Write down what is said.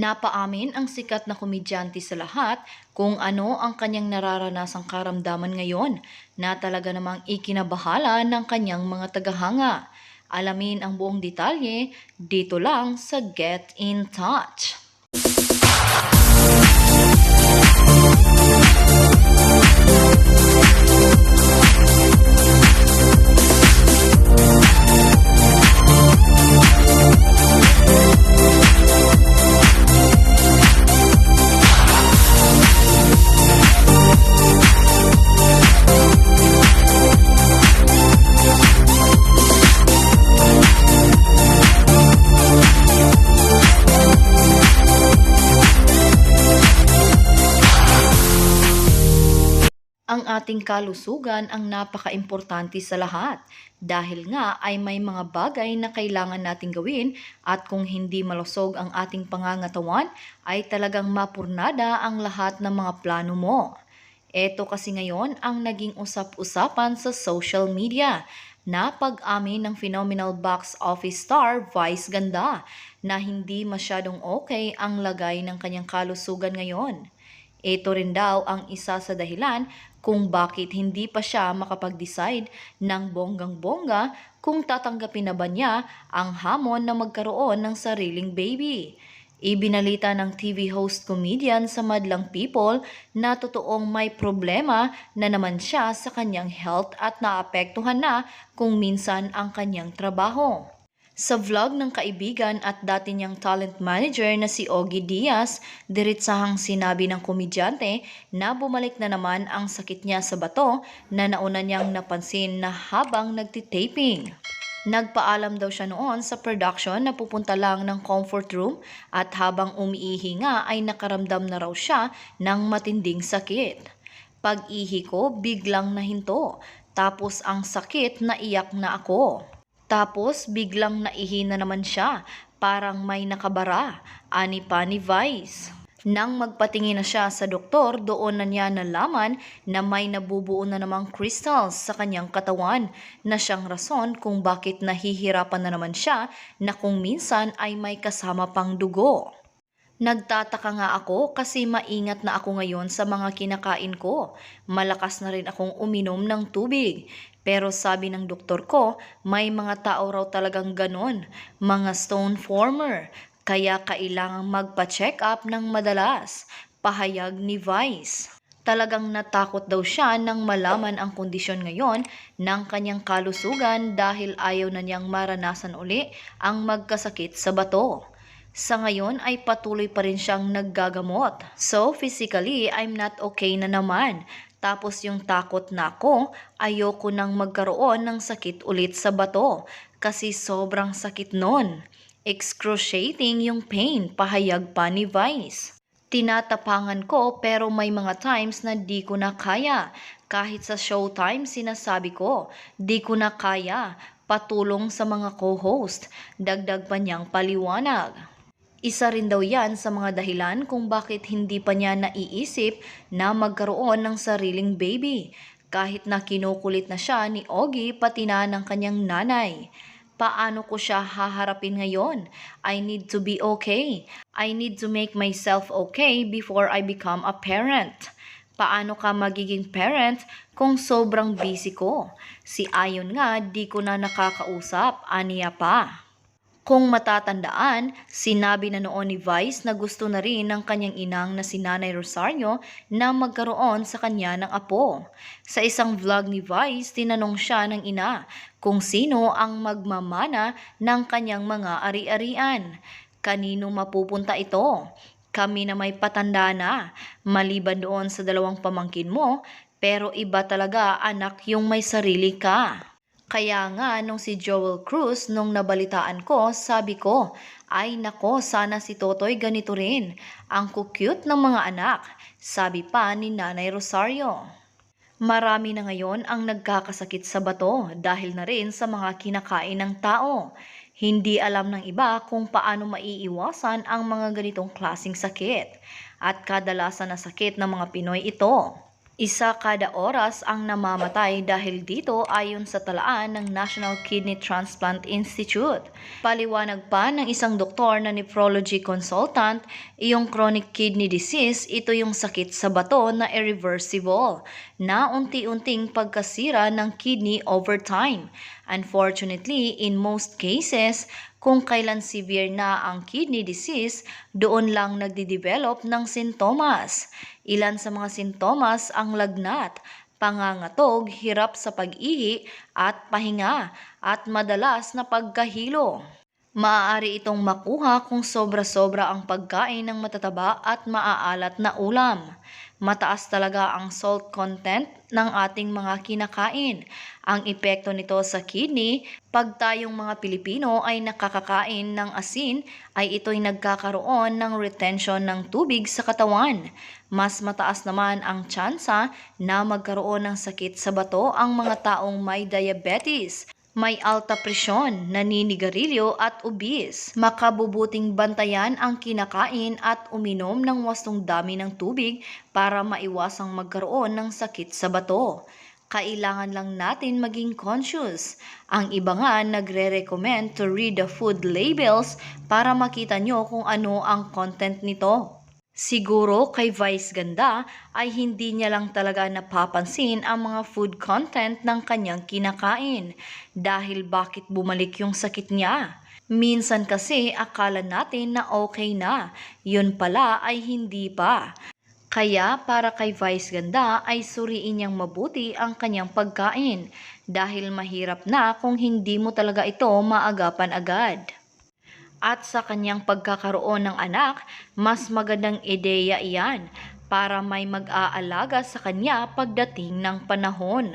Napaamin ang sikat na komedyante sa lahat kung ano ang kanyang nararanasang karamdaman ngayon na talaga namang ikinabahala ng kanyang mga tagahanga. Alamin ang buong detalye dito lang sa Get in Touch. Ang ating kalusugan ang napaka-importante sa lahat dahil nga ay may mga bagay na kailangan nating gawin at kung hindi malusog ang ating pangangatawan ay talagang mapurnada ang lahat ng mga plano mo. Ito kasi ngayon ang naging usap-usapan sa social media na pag-amin ng phenomenal box office star Vice Ganda na hindi masyadong okay ang lagay ng kanyang kalusugan ngayon. Ito rin daw ang isa sa dahilan kung bakit hindi pa siya makapag-decide ng bonggang-bongga kung tatanggapin na ba niya ang hamon na magkaroon ng sariling baby. Ibinalita ng TV host comedian sa Madlang People na totoong may problema na naman siya sa kanyang health at naapektuhan na kung minsan ang kanyang trabaho. Sa vlog ng kaibigan at dati niyang talent manager na si Ogie Diaz, diritsahang sinabi ng komedyante na bumalik na naman ang sakit niya sa bato na nauna niyang napansin na habang nagtitaping. Nagpaalam daw siya noon sa production na pupunta lang ng comfort room at habang umiihi nga ay nakaramdam na raw siya ng matinding sakit. Pag-ihi ko, biglang nahinto. Tapos ang sakit, naiyak na ako. Tapos biglang naihi na naman siya, parang may nakabara, ani pa ni Vice. Nang magpatingin na siya sa doktor, doon na niya nalaman na may nabubuo na namang crystals sa kanyang katawan na siyang rason kung bakit nahihirapan na naman siya na kung minsan ay may kasama pang dugo. Nagtataka nga ako kasi maingat na ako ngayon sa mga kinakain ko. Malakas na rin akong uminom ng tubig. Pero sabi ng doktor ko, may mga tao raw talagang ganon, mga stone former. Kaya kailangang magpa-check up ng madalas. Pahayag ni Vice. Talagang natakot daw siya nang malaman ang kondisyon ngayon ng kanyang kalusugan dahil ayaw na niyang maranasan uli ang magkasakit sa bato. Sa ngayon ay patuloy pa rin siyang naggagamot. So physically, I'm not okay na naman. Tapos yung takot na ako, ayoko nang magkaroon ng sakit ulit sa bato kasi sobrang sakit nun. Excruciating yung pain, pahayag pa ni Vice. Tinatapangan ko pero may mga times na di ko na kaya. Kahit sa showtime sinasabi ko, di ko na kaya. Patulong sa mga co-host. Dagdag pa niyang paliwanag. Isa rin daw yan sa mga dahilan kung bakit hindi pa niya naiisip na magkaroon ng sariling baby. Kahit na kinukulit na siya ni Ogie pati na ng kanyang nanay. Paano ko siya haharapin ngayon? I need to be okay. I need to make myself okay before I become a parent. Paano ka magiging parent kung sobrang busy ko? Si Ayon nga di ko na nakakausap, aniya pa. Kung matatandaan, sinabi na noon ni Vice na gusto na rin ng kanyang inang na si Nanay Rosario na magkaroon sa kanya ng apo. Sa isang vlog ni Vice, tinanong siya ng ina kung sino ang magmamana ng kanyang mga ari-arian. Kanino mapupunta ito? Kami na may patanda na, maliban doon sa dalawang pamangkin mo, pero iba talaga anak yung may sarili ka. Kaya nga nung si Joel Cruz nung nabalitaan ko, sabi ko, ay nako sana si Totoy ganito rin. Ang cute ng mga anak, sabi pa ni Nanay Rosario. Marami na ngayon ang nagkakasakit sa bato dahil na rin sa mga kinakain ng tao. Hindi alam ng iba kung paano maiiwasan ang mga ganitong klasing sakit. At kadalasan na sakit ng mga Pinoy ito. Isa kada oras ang namamatay dahil dito ayon sa talaan ng National Kidney Transplant Institute. Paliwanag pa ng isang doktor na nephrology consultant, iyong chronic kidney disease ito yung sakit sa bato na irreversible, na unti-unting pagkasira ng kidney over time. Unfortunately, in most cases, kung kailan severe na ang kidney disease, doon lang nagdi-develop ng sintomas. Ilan sa mga sintomas ang lagnat, pangangatog, hirap sa pag-ihi at pahinga, at madalas na pagkahilo. Maaari itong makuha kung sobra-sobra ang pagkain ng matataba at maaalat na ulam. Mataas talaga ang salt content ng ating mga kinakain. Ang epekto nito sa kidney, pag tayong mga Pilipino ay nakakakain ng asin, ay ito'y nagkakaroon ng retention ng tubig sa katawan. Mas mataas naman ang tsansa na magkaroon ng sakit sa bato ang mga taong may diabetes, may alta presyon, naninigarilyo at obese. Makabubuting bantayan ang kinakain at uminom ng wastong dami ng tubig para maiwasang magkaroon ng sakit sa bato. Kailangan lang natin maging conscious. Ang iba nga nagre-recommend to read the food labels para makita nyo kung ano ang content nito. Siguro kay Vice Ganda ay hindi niya lang talaga napapansin ang mga food content ng kanyang kinakain dahil bakit bumalik yung sakit niya. Minsan kasi akala natin na okay na, yun pala ay hindi pa. Kaya para kay Vice Ganda ay suriin niyang mabuti ang kanyang pagkain dahil mahirap na kung hindi mo talaga ito maagapan agad at sa kanyang pagkakaroon ng anak, mas magandang ideya iyan para may mag-aalaga sa kanya pagdating ng panahon.